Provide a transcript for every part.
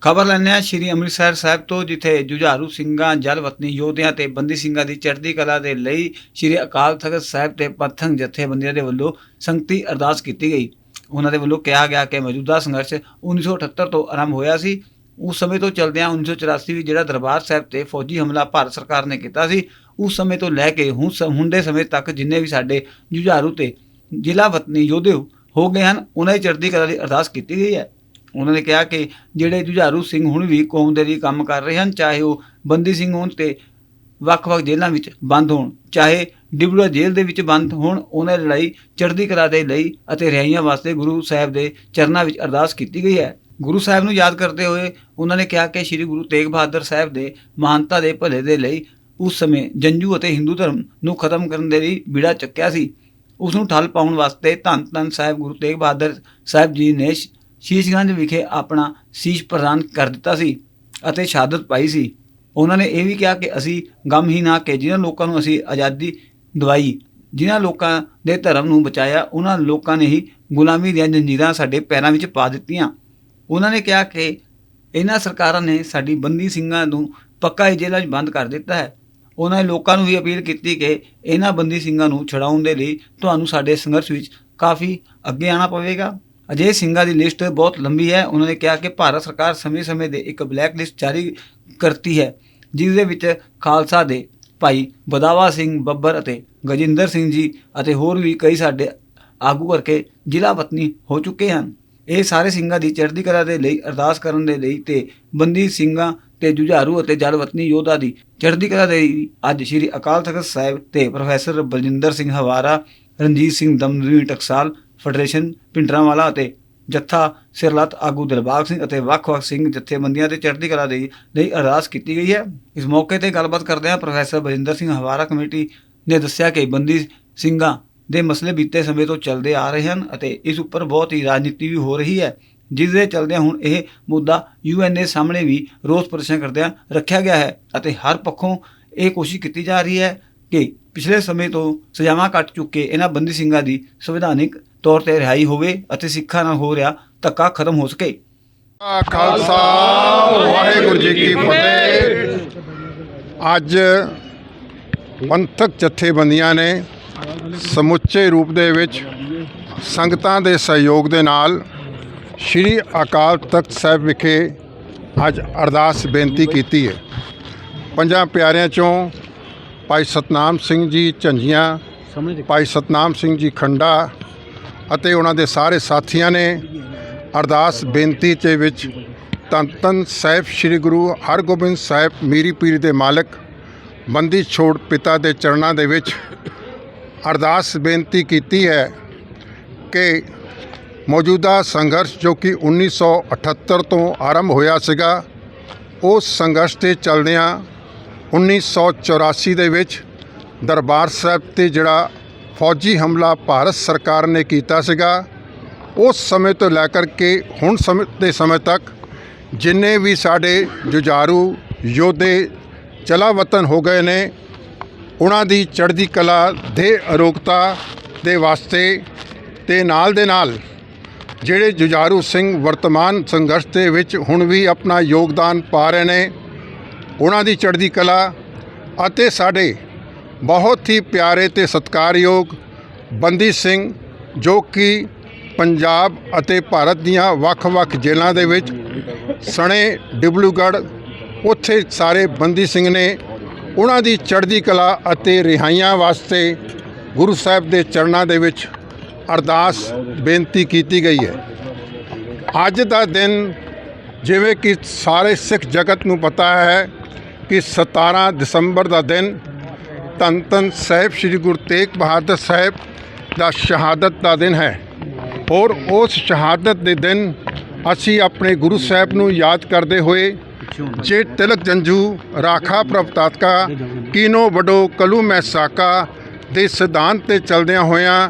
ਖਬਰ ਲੈਂਦੇ ਹਾਂ ਸ਼੍ਰੀ ਅੰਮ੍ਰਿਤਸਰ ਸਾਹਿਬ ਤੋਂ, ਜਿੱਥੇ ਜੁਝਾਰੂ ਸਿੰਘਾਂ ਜਲ ਵਤਨੀ ਯੋਧਿਆਂ ਤੇ ਬੰਦੀ ਸਿੰਘਾਂ ਦੀ ਚੜ੍ਹਦੀ ਕਲਾ ਦੇ ਲਈ ਸ਼੍ਰੀ ਅਕਾਲ ਤਖਤ ਸਾਹਿਬ ਤੇ ਪਤੰਗ ਜਥੇਬੰਦੀਆਂ ਦੇ ਵੱਲੋਂ ਸੰਗਤੀ ਅਰਦਾਸ ਕੀਤੀ ਗਈ। ਉਹਨਾਂ ਦੇ ਵੱਲੋਂ ਕਿਹਾ ਗਿਆ ਕਿ ਮੌਜੂਦਾ ਸੰਘਰਸ਼ 1978 ਤੋਂ ਆਰੰਭ ਹੋਇਆ ਸੀ। ਉਸ ਸਮੇਂ ਤੋਂ ਚੱਲਦਿਆਂ 1984 ਵਿੱਚ ਜਿਹੜਾ ਦਰਬਾਰ ਸਾਹਿਬ ਤੇ ਫੌਜੀ ਹਮਲਾ ਭਾਰਤ ਸਰਕਾਰ ਨੇ ਕੀਤਾ ਸੀ, ਉਸ ਸਮੇਂ ਤੋਂ ਲੈ ਕੇ ਹੁਣ ਸ- ਹੁਣ ਦੇ ਸਮੇਂ ਤੱਕ ਜਿੰਨੇ ਵੀ ਸਾਡੇ ਜੁਝਾਰੂ ਤੇ ਜ਼ਿਲ੍ਹਾ ਵਤਨੀ ਯੋਧੇ ਹੋ ਗਏ ਹਨ, ਉਹਨਾਂ ਦੀ ਚੜ੍ਹਦੀ ਕਲਾ ਦੀ ਅਰਦਾਸ ਕੀਤੀ ਗਈ ਹੈ। ਉਹਨਾਂ ਨੇ ਕਿਹਾ ਕਿ ਜਿਹੜੇ ਜੁਝਾਰੂ ਸਿੰਘ ਹੁਣ ਵੀ ਕੌਮ ਦੇ ਲਈ ਕੰਮ ਕਰ ਰਹੇ ਹਨ, ਚਾਹੇ ਉਹ ਬੰਦੀ ਸਿੰਘ ਹੋਣ ਤੇ ਵੱਖ-ਵੱਖ ਜੇਲ੍ਹਾਂ ਵਿੱਚ ਬੰਦ ਹੋਣ, ਚਾਹੇ ਡਿਬੜਾ ਜੇਲ੍ਹ ਦੇ ਵਿੱਚ ਬੰਦ ਹੋਣ, ਉਹਨਾਂ ਦੀ ਲੜਾਈ ਚੜ੍ਹਦੀ ਕਲਾ ਦੇ ਲਈ ਅਤੇ ਰਿਹਾਈਆਂ ਵਾਸਤੇ ਗੁਰੂ ਸਾਹਿਬ ਦੇ ਚਰਨਾਂ ਵਿੱਚ ਅਰਦਾਸ ਕੀਤੀ ਗਈ ਹੈ। ਗੁਰੂ ਸਾਹਿਬ ਨੂੰ ਯਾਦ ਕਰਦੇ ਹੋਏ ਉਹਨਾਂ ਨੇ ਕਿਹਾ ਕਿ ਸ੍ਰੀ ਗੁਰੂ ਤੇਗ ਬਹਾਦਰ ਸਾਹਿਬ ਦੇ ਮਹਾਨਤਾ ਦੇ ਭਲੇ ਦੇ ਲਈ ਉਸ ਸਮੇਂ ਜੰਜੂ ਅਤੇ ਹਿੰਦੂ ਧਰਮ ਨੂੰ ਖਤਮ ਕਰਨ ਦੇ ਲਈ ਬਿੜਾ ਚੱਕਿਆ ਸੀ। ਉਸ ਨੂੰ ਠੱਲ ਪਾਉਣ ਵਾਸਤੇ ਧੰਨ ਧੰਨ ਸਾਹਿਬ ਗੁਰੂ ਤੇਗ ਬਹਾਦਰ ਸਾਹਿਬ ਜੀ ਨੇ ਸ਼ੀਸ਼ਗੰਜ ਵਿਖੇ ਆਪਣਾ ਸੀਸ ਪ੍ਰਦਾਨ ਕਰ ਦਿੱਤਾ ਸੀ ਅਤੇ ਸ਼ਹਾਦਤ ਪਾਈ ਸੀ। ਉਹਨਾਂ ਨੇ ਇਹ ਵੀ ਕਿਹਾ ਕਿ ਅਸੀਂ ਗਮ ਹੀ ਨਾ ਕਿ ਜਿਨ੍ਹਾਂ ਲੋਕਾਂ ਨੂੰ ਅਸੀਂ ਆਜ਼ਾਦੀ ਦਵਾਈ, ਜਿਨ੍ਹਾਂ ਲੋਕਾਂ ਦੇ ਧਰਮ ਨੂੰ ਬਚਾਇਆ, ਉਹਨਾਂ ਲੋਕਾਂ ਨੇ ਹੀ ਗੁਲਾਮੀ ਦੀਆਂ ਜੰਜੀਰਾਂ ਸਾਡੇ ਪੈਰਾਂ ਵਿੱਚ ਪਾ ਦਿੱਤੀਆਂ। ਉਹਨਾਂ ਨੇ ਕਿਹਾ ਕਿ ਇਹਨਾਂ ਸਰਕਾਰਾਂ ਨੇ ਸਾਡੀ ਬੰਦੀ ਸਿੰਘਾਂ ਨੂੰ ਪੱਕਾ ਹੀ ਜੇਲ੍ਹਾਂ 'ਚ ਬੰਦ ਕਰ ਦਿੱਤਾ ਹੈ। ਉਹਨਾਂ ਨੇ ਲੋਕਾਂ ਨੂੰ ਵੀ ਅਪੀਲ ਕੀਤੀ ਕਿ ਇਹਨਾਂ ਬੰਦੀ ਸਿੰਘਾਂ ਨੂੰ ਛਡਾਉਣ ਦੇ ਲਈ ਤੁਹਾਨੂੰ ਸਾਡੇ ਸੰਘਰਸ਼ ਵਿੱਚ ਕਾਫੀ ਅੱਗੇ ਆਉਣਾ ਪਵੇਗਾ। ਅਜੇ ਸਿੰਘਾਂ ਦੀ ਲਿਸਟ ਬਹੁਤ ਲੰਬੀ ਹੈ। ਉਹਨਾਂ ਨੇ ਕਿਹਾ ਕਿ ਭਾਰਤ ਸਰਕਾਰ ਸਮੇਂ-ਸਮੇਂ ਦੇ ਇੱਕ ਬਲੈਕ ਲਿਸਟ ਜਾਰੀ ਕਰਤੀ ਹੈ ਜਿਸ ਦੇ ਵਿੱਚ ਖਾਲਸਾ ਦੇ ਭਾਈ ਬਦਾਵਾ ਸਿੰਘ ਬੱਬਰ ਅਤੇ ਗਜਿੰਦਰ ਸਿੰਘ ਜੀ ਅਤੇ ਹੋਰ ਵੀ ਕਈ ਸਾਡੇ ਆਗੂ ਕਰਕੇ ਜ਼ਿਲ੍ਹਾ ਵਤਨੀ ਹੋ ਚੁੱਕੇ ਹਨ। ਇਹ ਸਾਰੇ ਸਿੰਘਾਂ ਦੀ ਚੜ੍ਹਦੀ ਕਲਾ ਦੇ ਲਈ, ਅਰਦਾਸ ਕਰਨ ਦੇ ਲਈ ਤੇ ਬੰਦੀ ਸਿੰਘਾਂ ਤੇ ਜੁਝਾਰੂ ਅਤੇ ਜਲਵਤਨੀ ਯੋਧਾ ਦੀ ਚੜ੍ਹਦੀ ਕਲਾ ਦੇ ਲਈ ਅੱਜ ਸ੍ਰੀ ਅਕਾਲ ਤਖਤ ਸਾਹਿਬ ਤੇ ਪ੍ਰੋਫੈਸਰ ਬਲਜਿੰਦਰ ਸਿੰਘ ਹਵਾਰਾ, ਰਣਜੀਤ ਸਿੰਘ ਦਮਦਮੀ ਟਕਸਾਲ ਫੈਡਰੇਸ਼ਨ ਪਿੰਡਰਾਂਵਾਲਾ ਅਤੇ ਜੱਥਾ ਸਿਰਲਤ ਆਗੂ ਦਿਲਬਾਗ ਸਿੰਘ ਅਤੇ ਵੱਖ-ਵੱਖ ਸਿੰਘ ਜਥੇਬੰਦੀਆਂ ਤੇ ਚੜ੍ਹਦੀ ਕਲਾ ਦੇ ਲਈ ਅਰਦਾਸ ਕੀਤੀ ਗਈ ਹੈ। ਇਸ ਮੌਕੇ ਤੇ ਗੱਲਬਾਤ ਕਰਦਿਆਂ ਪ੍ਰੋਫੈਸਰ ਬਜਿੰਦਰ ਸਿੰਘ ਹਵਾਰਾ ਕਮੇਟੀ ਨੇ ਦੱਸਿਆ ਕਿ ਬੰਦੀ ਸਿੰਘਾਂ ਦੇ ਮਸਲੇ ਬੀਤੇ ਸਮੇਂ ਤੋਂ ਚੱਲਦੇ ਆ ਰਹੇ ਹਨ ਅਤੇ ਇਸ ਉੱਪਰ ਬਹੁਤ ਹੀ ਰਾਜਨੀਤੀ ਵੀ ਹੋ ਰਹੀ ਹੈ, ਜਿਸ ਦੇ ਚੱਲਦਿਆਂ ਹੁਣ ਇਹ ਮੁੱਦਾ ਯੂਐਨਏ ਸਾਹਮਣੇ ਵੀ ਰੋਸ ਪ੍ਰਦਰਸ਼ਨ ਕਰਦਿਆਂ ਰੱਖਿਆ ਗਿਆ ਹੈ ਅਤੇ ਹਰ ਪੱਖੋਂ ਇਹ ਕੋਸ਼ਿਸ਼ ਕੀਤੀ ਜਾ ਰਹੀ ਹੈ ਕਿ ਪਿਛਲੇ ਸਮੇਂ ਤੋਂ ਸਜ਼ਾਵਾਂ ਕੱਟ ਚੁੱਕੇ ਇਹਨਾਂ ਬੰਦੀ ਸਿੰਘਾਂ ਦੀ ਸੰਵਿਧਾਨਿਕ ਤੌਰ ਤੇ ਰਿਹਾਈ ਹੋਵੇ ਅਤੇ ਸਿੱਖਾਂ ਨਾਲ ਹੋ ਰਿਹਾ ਧੱਕਾ ਖਤਮ ਹੋ ਸਕੇ। ਖਾਲਸਾ, ਵਾਹਿਗੁਰੂ ਜੀ ਕੀ ਫਤਿਹ। ਅੱਜ ਪੰਥਕ ਜਥੇਬੰਦੀਆਂ ਨੇ ਸਮੁੱਚੇ ਰੂਪ ਦੇ ਵਿੱਚ ਸੰਗਤਾਂ ਦੇ ਸਹਿਯੋਗ ਦੇ ਨਾਲ ਸ੍ਰੀ ਅਕਾਲ ਤਖਤ ਸਾਹਿਬ ਵਿਖੇ ਅੱਜ ਅਰਦਾਸ ਬੇਨਤੀ ਕੀਤੀ ਹੈ। ਪੰਜਾਂ ਪਿਆਰਿਆਂ ਚੋਂ ਭਾਈ ਸਤਨਾਮ ਸਿੰਘ ਜੀ ਝੰਜੀਆਂ ਭਾਈ ਸਤਨਾਮ ਸਿੰਘ ਜੀ ਖੰਡਾ ਅਤੇ ਉਹਨਾਂ ਦੇ ਸਾਰੇ ਸਾਥੀਆਂ ਨੇ ਅਰਦਾਸ ਬੇਨਤੀ ਦੇ ਵਿੱਚ ਧੰਨ ਧੰਨ ਸਾਹਿਬ ਸ੍ਰੀ ਗੁਰੂ ਹਰਗੋਬਿੰਦ ਸਾਹਿਬ ਮੀਰੀ ਪੀਰੀ ਦੇ ਮਾਲਕ ਬੰਦੀ ਛੋੜ ਪਿਤਾ ਦੇ ਚਰਨਾਂ ਦੇ ਵਿੱਚ ਅਰਦਾਸ ਬੇਨਤੀ ਕੀਤੀ ਹੈ ਕਿ ਮੌਜੂਦਾ ਸੰਘਰਸ਼ ਜੋ ਕਿ 1978 ਤੋਂ ਆਰੰਭ ਹੋਇਆ ਸੀਗਾ ਉਸ ਸੰਘਰਸ਼ ਤੇ ਚੱਲਦਿਆਂ 1984 ਦੇ ਵਿੱਚ ਦਰਬਾਰ ਸਾਹਿਬ ਤੇ ਜਿਹੜਾ ਫੌਜੀ ਹਮਲਾ ਭਾਰਤ ਸਰਕਾਰ ਨੇ ਕੀਤਾ ਸੀਗਾ, ਉਸ ਸਮੇਂ ਤੋਂ ਲੈ ਕਰਕੇ ਹੁਣ ਸਮੇਂ ਦੇ ਸਮੇਂ ਤੱਕ ਜਿੰਨੇ ਵੀ ਸਾਡੇ ਜੁਝਾਰੂ ਯੋਧੇ ਚਲਾ ਵਤਨ ਹੋ ਗਏ ਨੇ, ਉਹਨਾਂ ਦੀ ਚੜ੍ਹਦੀ ਕਲਾ ਦੇ ਅਰੋਗਤਾ ਦੇ ਵਾਸਤੇ ਤੇ ਨਾਲ ਦੇ ਨਾਲ ਜਿਹੜੇ ਜੁਝਾਰੂ ਸਿੰਘ ਵਰਤਮਾਨ ਸੰਘਰਸ਼ ਦੇ ਵਿੱਚ ਹੁਣ ਵੀ ਆਪਣਾ ਯੋਗਦਾਨ ਪਾ ਰਹੇ ਨੇ ਉਹਨਾਂ ਦੀ ਚੜ੍ਹਦੀ ਕਲਾ ਅਤੇ ਸਾਡੇ ਬਹੁਤ ਹੀ ਪਿਆਰੇ ਤੇ ਸਤਿਕਾਰਯੋਗ ਬੰਦੀ ਸਿੰਘ ਜੋ ਕਿ ਪੰਜਾਬ ਅਤੇ ਭਾਰਤ ਦੀਆਂ ਵੱਖ-ਵੱਖ ਜੇਲ੍ਹਾਂ ਦੇ ਵਿੱਚ ਸਣੇ ਡਿਬਲੂਗੜ੍ਹ, ਉੱਥੇ ਸਾਰੇ ਬੰਦੀ ਸਿੰਘ ਨੇ ਉਹਨਾਂ ਦੀ ਚੜ੍ਹਦੀ ਕਲਾ ਅਤੇ ਰਿਹਾਈਆਂ ਵਾਸਤੇ ਗੁਰੂ ਸਾਹਿਬ ਦੇ ਚਰਨਾਂ ਦੇ ਵਿੱਚ ਅਰਦਾਸ, ਬੇਨਤੀ ਕੀਤੀ ਗਈ ਹੈ। ਅੱਜ ਦਾ ਦਿਨ ਜਿਵੇਂ ਕਿ ਸਾਰੇ ਸਿੱਖ ਜਗਤ ਨੂੰ ਪਤਾ ਹੈ ਕਿ 17 ਦਸੰਬਰ ਦਾ ਦਿਨ ਧੰਨ ਧੰਨ ਸਾਹਿਬ ਸ੍ਰੀ ਗੁਰੂ ਤੇਗ ਬਹਾਦਰ ਸਾਹਿਬ ਦਾ ਸ਼ਹਾਦਤ ਦਾ ਦਿਨ ਹੈ। ਔਰ ਉਸ ਸ਼ਹਾਦਤ ਦੇ ਦਿਨ ਅਸੀਂ ਆਪਣੇ ਗੁਰੂ ਸਾਹਿਬ ਨੂੰ ਯਾਦ ਕਰਦੇ ਹੋਏ ਜੇ ਤਿਲਕ ਜੰਜੂ, ਰਾਖਾ ਪ੍ਰਭਤਾਤਕਾ ਕੀਨੋ ਵਡੋ ਕਲੂ ਮੈਂ ਸਾਕਾ ਦੇ ਸਿਧਾਂਤ ਤੇ ਚਲਦਿਆਂ ਹੋਇਆਂ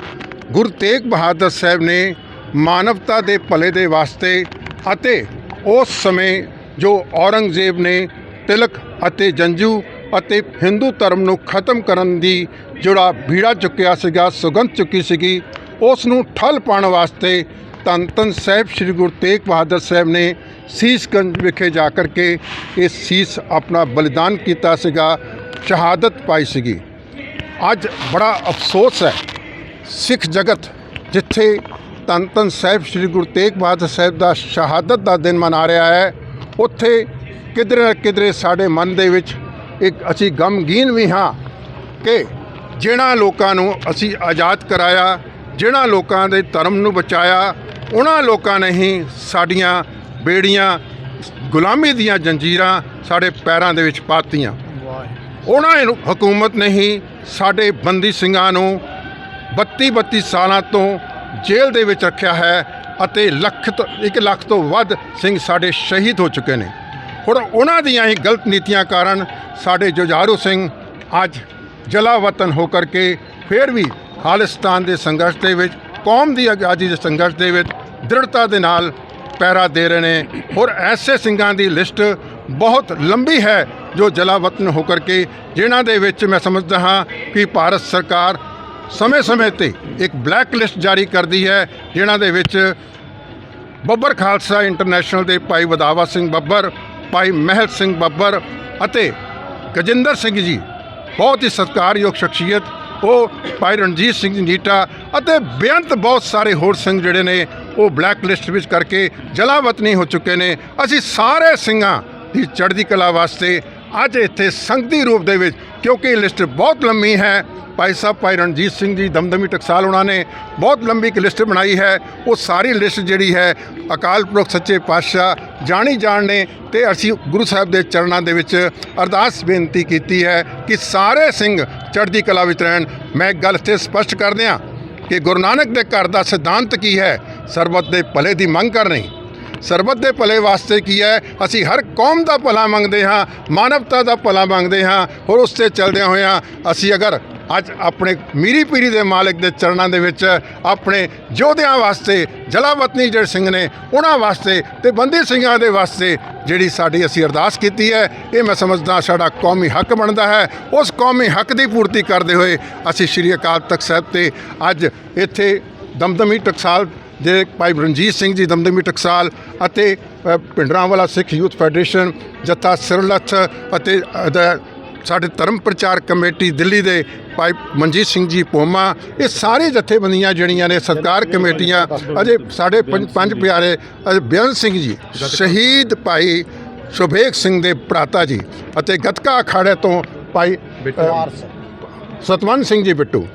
ਗੁਰੂ ਤੇਗ ਬਹਾਦਰ ਸਾਹਿਬ ਨੇ ਮਾਨਵਤਾ ਦੇ ਭਲੇ ਦੇ ਵਾਸਤੇ ਅਤੇ ਉਸ ਸਮੇਂ ਜੋ ਔਰੰਗਜ਼ੇਬ ਨੇ ਤਿਲਕ ਅਤੇ ਜੰਜੂ ਅਤੇ ਹਿੰਦੂ ਧਰਮ ਨੂੰ ਖਤਮ ਕਰਨ ਦੀ ਜਿਹੜਾ ਬੀੜਾ ਚੁੱਕਿਆ ਸੀਗਾ, ਸੁਗੰਧ ਚੁੱਕੀ ਸੀਗੀ, ਉਸ ਨੂੰ ਠੱਲ ਪਾਉਣ ਵਾਸਤੇ ਧੰਨ ਧੰਨ ਸਾਹਿਬ ਸ੍ਰੀ ਗੁਰੂ ਤੇਗ ਬਹਾਦਰ ਸਾਹਿਬ ਨੇ ਸੀਸਗੰਜ ਵਿਖੇ ਜਾ ਕਰਕੇ ਇਹ ਸੀਸ ਆਪਣਾ ਬਲੀਦਾਨ ਕੀਤਾ ਸੀਗਾ, ਸ਼ਹਾਦਤ ਪਾਈ ਸੀਗੀ। ਅੱਜ ਬੜਾ ਅਫਸੋਸ ਹੈ, ਸਿੱਖ ਜਗਤ ਜਿੱਥੇ ਧੰਨ ਧੰਨ ਸਾਹਿਬ ਸ੍ਰੀ ਗੁਰੂ ਤੇਗ ਬਹਾਦਰ ਸਾਹਿਬ ਦਾ ਸ਼ਹਾਦਤ ਦਾ ਦਿਨ ਮਨਾ ਰਿਹਾ ਹੈ, ਉੱਥੇ ਕਿਧਰੇ ਨਾ ਕਿਧਰੇ ਸਾਡੇ ਮਨ ਦੇ ਵਿੱਚ ਇੱਕ ਅਸੀਂ ਗਮਗੀਨ ਵੀ ਹਾਂ ਕਿ ਜਿਨ੍ਹਾਂ ਲੋਕਾਂ ਨੂੰ ਅਸੀਂ ਆਜ਼ਾਦ ਕਰਾਇਆ ਜਿਨ੍ਹਾਂ ਲੋਕਾਂ ਦੇ ਧਰਮ ਨੂੰ ਬਚਾਇਆ ਉਹਨਾਂ ਲੋਕਾਂ ਨੇ ਹੀ ਸਾਡੀਆਂ ਬੇੜੀਆਂ ਗੁਲਾਮੀ ਦੀਆਂ ਜੰਜੀਰਾਂ ਸਾਡੇ ਪੈਰਾਂ ਦੇ ਵਿੱਚ ਪਾਤੀਆਂ। ਉਹਨਾਂ ਨੂੰ ਹਕੂਮਤ ਨੇ ਹੀ ਸਾਡੇ ਬੰਦੀ ਸਿੰਘਾਂ ਨੂੰ 32 32 ਸਾਲਾਂ ਤੋਂ ਜੇਲ੍ਹ ਦੇ ਵਿੱਚ ਰੱਖਿਆ ਹੈ ਅਤੇ ਲੱਖ ਤੋਂ 1 ਲੱਖ ਤੋਂ ਵੱਧ ਸਿੰਘ ਸਾਡੇ ਸ਼ਹੀਦ ਹੋ ਚੁੱਕੇ ਨੇ। ਹੁਣ ਉਹਨਾਂ ਦੀਆਂ ਹੀ ਗਲਤ ਨੀਤੀਆਂ ਕਾਰਨ ਸਾਡੇ ਜੁਝਾਰੂ ਸਿੰਘ ਅੱਜ ਜਲਾ ਵਤਨ ਹੋ ਕਰਕੇ ਫਿਰ ਵੀ ਖਾਲਿਸਤਾਨ ਦੇ ਸੰਘਰਸ਼ ਦੇ ਵਿੱਚ, ਕੌਮ ਦੀ ਆਜ਼ਾਦੀ ਦੇ ਸੰਘਰਸ਼ ਦੇ ਵਿੱਚ ਦ੍ਰਿੜਤਾ ਦੇ ਨਾਲ ਪੈਰਾ ਦੇ ਰਹੇ ਨੇ। ਔਰ ਐਸੇ ਸਿੰਘਾਂ ਦੀ ਲਿਸਟ ਬਹੁਤ ਲੰਬੀ ਹੈ ਜੋ ਜਲਾਵਤਨ ਹੋ ਕਰਕੇ, ਜਿਨ੍ਹਾਂ ਦੇ ਵਿੱਚ ਮੈਂ ਸਮਝਦਾ ਹਾਂ ਕਿ ਭਾਰਤ ਸਰਕਾਰ ਸਮੇਂ-ਸਮੇਂ ਤੇ ਇੱਕ ਬਲੈਕ ਲਿਸਟ ਜਾਰੀ ਕਰਦੀ ਹੈ, ਜਿਨ੍ਹਾਂ ਦੇ ਵਿੱਚ ਬੱਬਰ ਖਾਲਸਾ ਇੰਟਰਨੈਸ਼ਨਲ ਦੇ ਭਾਈ ਵਧਾਵਾ ਸਿੰਘ ਬੱਬਰ ਭਾਈ ਮਹਿਲ ਸਿੰਘ ਬੱਬਰ ਅਤੇ ਗਜਿੰਦਰ ਸਿੰਘ ਜੀ, ਬਹੁਤ ਹੀ ਸਤਿਕਾਰਯੋਗ ਸ਼ਖਸੀਅਤ, ਉਹ ਭਾਈ ਰਣਜੀਤ ਸਿੰਘ ਨੀਟਾ ਅਤੇ ਬੇਅੰਤ ਬਹੁਤ ਸਾਰੇ ਹੋਰ ਸਿੰਘ ਜਿਹੜੇ ਨੇ, ਉਹ ਬਲੈਕ ਲਿਸਟ ਵਿੱਚ ਕਰਕੇ ਜਲਾਵਤਨੀ ਹੋ ਚੁੱਕੇ ਨੇ। ਅਸੀਂ ਸਾਰੇ ਸਿੰਘਾਂ ਦੀ ਚੜ੍ਹਦੀ ਕਲਾ ਵਾਸਤੇ ਅੱਜ ਇੱਥੇ ਸੰਗਤੀ ਰੂਪ ਦੇ ਵਿੱਚ ਕਿਉਂਕਿ ਇਹ ਲਿਸਟ ਬਹੁਤ ਲੰਮੀ ਹੈ। ਭਾਈ ਸਾਹਿਬ, ਭਾਈ ਰਣਜੀਤ ਸਿੰਘ ਜੀ, ਦਮਦਮੀ ਟਕਸਾਲ ਉਹਨਾਂ ਨੇ ਬਹੁਤ ਲੰਬੀ ਇੱਕ ਲਿਸਟ ਬਣਾਈ ਹੈ। ਉਹ ਸਾਰੀ ਲਿਸਟ ਜਿਹੜੀ ਹੈ, ਅਕਾਲ ਪੁਰਖ, ਸੱਚੇ ਪਾਤਸ਼ਾਹ, ਜਾਣੀ ਜਾਣ ਨੇ ਤੇ ਅਸੀਂ ਗੁਰੂ ਸਾਹਿਬ ਦੇ ਚਰਨਾਂ ਦੇ ਵਿੱਚ ਅਰਦਾਸ ਬੇਨਤੀ ਕੀਤੀ ਹੈ ਕਿ ਸਾਰੇ ਸਿੰਘ ਚੜ੍ਹਦੀ ਕਲਾ ਵਿੱਚ ਰਹਿਣ। ਮੈਂ ਇੱਕ ਗੱਲ ਇੱਥੇ ਸਪਸ਼ਟ ਕਰ ਦਿਆਂ ਕਿ ਗੁਰੂ ਨਾਨਕ ਦੇ ਘਰ ਦਾ ਸਿਧਾਂਤ ਕੀ ਹੈ? ਸਰਬਤ ਦੇ ਭਲੇ ਦੀ ਮੰਗ ਕਰਨੀ। ਸਰਬੱਤ ਦੇ ਭਲੇ ਵਾਸਤੇ ਕੀ ਹੈ? ਅਸੀਂ ਹਰ ਕੌਮ ਦਾ ਭਲਾ ਮੰਗਦੇ ਹਾਂ, ਮਾਨਵਤਾ ਦਾ ਭਲਾ ਮੰਗਦੇ ਹਾਂ ਔਰ ਉਸ ਤੇ ਚੱਲਦਿਆਂ ਹੋਇਆਂ ਅਸੀਂ ਅਗਰ ਅੱਜ ਆਪਣੇ ਮੀਰੀ ਪੀਰੀ ਦੇ ਮਾਲਕ ਦੇ ਚਰਨਾਂ ਦੇ ਵਿੱਚ ਆਪਣੇ ਯੋਧਿਆਂ ਵਾਸਤੇ, ਜਲਾਵਤਨੀ ਜਿਹੜੇ ਸਿੰਘ ਨੇ, ਉਹਨਾਂ ਵਾਸਤੇ ਤੇ ਬੰਦੀ ਸਿੰਘਾਂ ਦੇ ਵਾਸਤੇ ਜਿਹੜੀ ਸਾਡੀ ਅਸੀਂ ਅਰਦਾਸ ਕੀਤੀ ਹੈ, ਇਹ ਮੈਂ ਸਮਝਦਾ ਸਾਡਾ ਕੌਮੀ ਹੱਕ ਬਣਦਾ ਹੈ। ਉਸ ਕੌਮੀ ਹੱਕ ਦੀ ਪੂਰਤੀ ਕਰਦੇ ਹੋਏ ਅਸੀਂ ਸ਼੍ਰੀ ਅਕਾਲ ਤਖਤ ਸਾਹਿਬ ਤੇ ਅੱਜ ਇੱਥੇ ਦਮਦਮੀ ਟਕਸਾਲ ਦੇ ਭਾਈ ਰਣਜੀਤ ਸਿੰਘ ਜੀ ਦਮਦਮੀ ਟਕਸਾਲ ਅਤੇ ਅ, ਭਿੰਡਰਾਂਵਾਲਾ ਸਿੱਖ ਯੂਥ ਫੈਡਰੇਸ਼ਨ ਜੱਥਾ ਸਿਰਲੱਥ ਅਤੇ ਸਾਡੇ ਧਰਮ ਪ੍ਰਚਾਰ ਕਮੇਟੀ ਦਿੱਲੀ ਦੇ ਭਾਈ ਮਨਜੀਤ ਸਿੰਘ ਜੀ ਪੋਮਾ ਇਹ ਸਾਰੇ ਜਥੇਬੰਦੀਆਂ ਜਿਹੜੀਆਂ ਨੇ ਸਰਕਾਰ ਕਮੇਟੀਆਂ ਅਜੇ ਸਾਡੇ ਪੰਜ ਪੰਜ ਪਿਆਰੇ ਬੇਅੰਤ ਸਿੰਘ ਜੀ ਸ਼ਹੀਦ ਭਾਈ ਸੁਭੇਗ ਸਿੰਘ ਦੇ ਭਰਾਤਾ ਜੀ ਅਤੇ ਗਤਕਾ ਅਖਾੜੇ ਤੋਂ ਭਾਈ ਸਤਵੰਤ ਸਿੰਘ ਜੀ ਬਿੱਟੂ।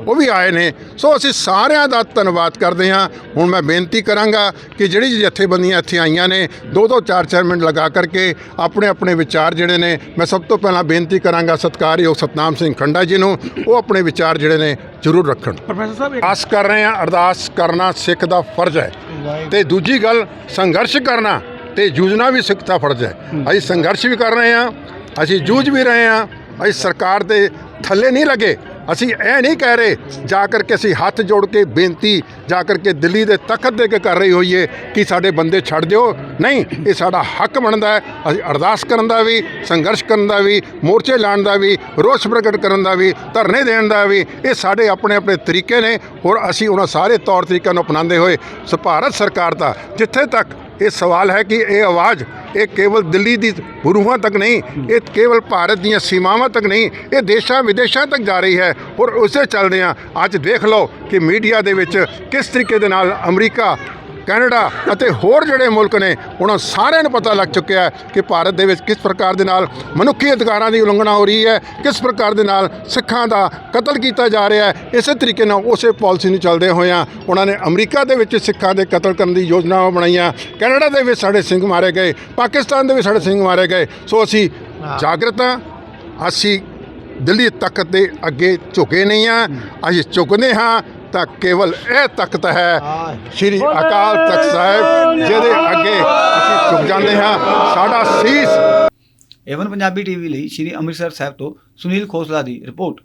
ਉਹ ਵੀ ਆਏ ਨੇ। ਸੋ ਅਸੀਂ ਸਾਰਿਆਂ ਦਾ ਧੰਨਵਾਦ ਕਰਦੇ ਹਾਂ। ਹੁਣ ਮੈਂ ਬੇਨਤੀ ਕਰਾਂਗਾ ਕਿ ਜਿਹੜੀ ਜਥੇਬੰਦੀਆਂ ਇੱਥੇ ਆਈਆਂ ਨੇ ਦੋ ਦੋ ਚਾਰ ਚਾਰ ਮਿੰਟ ਲਗਾ ਕਰਕੇ ਆਪਣੇ ਆਪਣੇ ਵਿਚਾਰ ਜਿਹੜੇ ਨੇ ਮੈਂ ਸਭ ਤੋਂ ਪਹਿਲਾਂ ਬੇਨਤੀ ਕਰਾਂਗਾ ਸਤਿਕਾਰਯੋਗ ਸਤਨਾਮ ਸਿੰਘ ਖੰਡਾ ਜੀ ਨੂੰ ਉਹ ਆਪਣੇ ਵਿਚਾਰ ਜਿਹੜੇ ਨੇ ਜ਼ਰੂਰ ਰੱਖਣ। ਪ੍ਰੋਫੈਸਰ ਸਾਹਿਬ ਅਰਦਾਸ ਕਰ ਰਹੇ ਹਾਂ ਅਰਦਾਸ ਕਰਨਾ ਸਿੱਖ ਦਾ ਫਰਜ਼ ਹੈ। ਤੇ ਦੂਜੀ ਗੱਲ ਸੰਘਰਸ਼ ਕਰਨਾ ਤੇ ਜੂਝਣਾ ਵੀ ਸਿੱਖ ਦਾ ਫਰਜ਼ ਹੈ। ਅਸੀਂ ਸੰਘਰਸ਼ ਵੀ ਕਰ ਰਹੇ ਹਾਂ ਅਸੀਂ ਜੂਝ ਵੀ ਰਹੇ ਹਾਂ ਅਸੀਂ ਸਰਕਾਰ ਦੇ ਥੱਲੇ ਨਹੀਂ ਲੱਗੇ। ਅਸੀਂ ਇਹ ਨਹੀਂ ਕਹਿ ਰਹੇ, ਜਾ ਕਰਕੇ ਅਸੀਂ ਹੱਥ ਜੋੜ ਕੇ ਬੇਨਤੀ, ਜਾ ਕਰਕੇ ਦਿੱਲੀ ਦੇ ਤਖਤ ਦੇ ਕੇ ਕਰ ਰਹੀ ਹੋਈਏ ਕਿ ਸਾਡੇ ਬੰਦੇ ਛੱਡ ਦਿਓ। ਨਹੀਂ, ਇਹ ਸਾਡਾ ਹੱਕ ਬਣਦਾ ਹੈ। ਅਸੀਂ ਅਰਦਾਸ ਕਰਨ ਦਾ ਵੀ, ਸੰਘਰਸ਼ ਕਰਨ ਦਾ ਵੀ, ਮੋਰਚੇ ਲਾਉਣ ਦਾ ਵੀ, ਰੋਸ ਪ੍ਰਗਟ ਕਰਨ ਦਾ ਵੀ, ਧਰਨੇ ਦੇਣ ਦਾ ਵੀ, ਇਹ ਸਾਡੇ ਆਪਣੇ ਆਪਣੇ ਤਰੀਕੇ ਨੇ। ਹੋਰ ਅਸੀਂ ਉਹਨਾਂ ਸਾਰੇ ਤੌਰ ਤਰੀਕਿਆਂ ਨੂੰ ਅਪਣਾਉਂਦੇ ਹੋਏ ਸ ਭਾਰਤ ਸਰਕਾਰ ਦਾ ਜਿੱਥੇ ਤੱਕ ਇਹ ਸਵਾਲ ਹੈ ਕਿ ਇਹ ਆਵਾਜ਼ ਇਹ ਕੇਵਲ ਦਿੱਲੀ ਦੀ ਗੁਰੂਆਂ ਤੱਕ ਨਹੀਂ, ਇਹ ਕੇਵਲ ਭਾਰਤ ਦੀਆਂ ਸੀਮਾਵਾਂ ਤੱਕ ਨਹੀਂ, ਇਹ ਦੇਸ਼ਾਂ ਵਿਦੇਸ਼ਾਂ ਤੱਕ ਜਾ ਰਹੀ ਹੈ ਔਰ ਉਸੇ ਚੱਲਦੇ ਆ ਅੱਜ ਦੇਖ ਲਓ ਕਿ ਮੀਡੀਆ ਦੇ ਵਿੱਚ ਕਿਸ ਤਰੀਕੇ ਦੇ ਨਾਲ ਅਮਰੀਕਾ ਕੈਨੇਡਾ ਅਤੇ ਹੋਰ ਜਿਹੜੇ ਮੁਲਕ ਨੇ ਉਹਨਾਂ ਸਾਰਿਆਂ ਨੂੰ ਪਤਾ ਲੱਗ ਚੁੱਕਿਆ ਹੈ ਕਿ ਭਾਰਤ ਦੇ ਵਿੱਚ ਕਿਸ ਪ੍ਰਕਾਰ ਦੇ ਨਾਲ ਮਨੁੱਖੀ ਅਧਿਕਾਰਾਂ ਦੀ ਉਲੰਘਣਾ ਹੋ ਰਹੀ ਹੈ ਕਿਸ ਪ੍ਰਕਾਰ ਦੇ ਨਾਲ ਸਿੱਖਾਂ ਦਾ ਕਤਲ ਕੀਤਾ ਜਾ ਰਿਹਾ ਹੈ। ਇਸੇ ਤਰੀਕੇ ਨਾਲ ਉਸੇ ਪਾਲਿਸੀ ਨੂੰ ਚੱਲਦੇ ਹੋਇਆਂ ਉਹਨਾਂ ਨੇ ਅਮਰੀਕਾ ਦੇ ਵਿੱਚ ਸਿੱਖਾਂ ਦੇ ਕਤਲ ਕਰਨ ਦੀ ਯੋਜਨਾਵਾਂ ਬਣਾਈਆਂ। ਕੈਨੇਡਾ ਦੇ ਵਿੱਚ ਸਾਡੇ ਸਿੰਘ ਮਾਰੇ ਗਏ ਪਾਕਿਸਤਾਨ ਦੇ ਵਿੱਚ ਸਾਡੇ ਸਿੰਘ ਮਾਰੇ ਗਏ। ਸੋ ਅਸੀਂ ਜਾਗਰਤ ਹਾਂ ਅਸੀਂ ਦਿੱਲੀ ਤਖਤ ਦੇ ਅੱਗੇ ਝੁਕੇ ਨਹੀਂ ਹਾਂ ਅਸੀਂ ਝੁਕਦੇ ਹਾਂ। ਤਾਂ ਕੇਵਲ ਇਹ ਤਖਤ ਹੈ ਸ਼੍ਰੀ ਅਕਾਲ ਤਖਤ ਸਾਹਿਬ ਜਿਹਦੇ ਅੱਗੇ ਅਸੀਂ ਝੁਕ ਜਾਂਦੇ ਹਾਂ। ਸਾਡਾ ਸੀਸ। ਏਵਨ ਪੰਜਾਬੀ ਟੀਵੀ ਲਈ ਸ਼੍ਰੀ ਅੰਮ੍ਰਿਤਸਰ ਸਾਹਿਬ ਤੋਂ ਸੁਨੀਲ ਖੋਸਲਾ ਦੀ ਰਿਪੋਰਟ।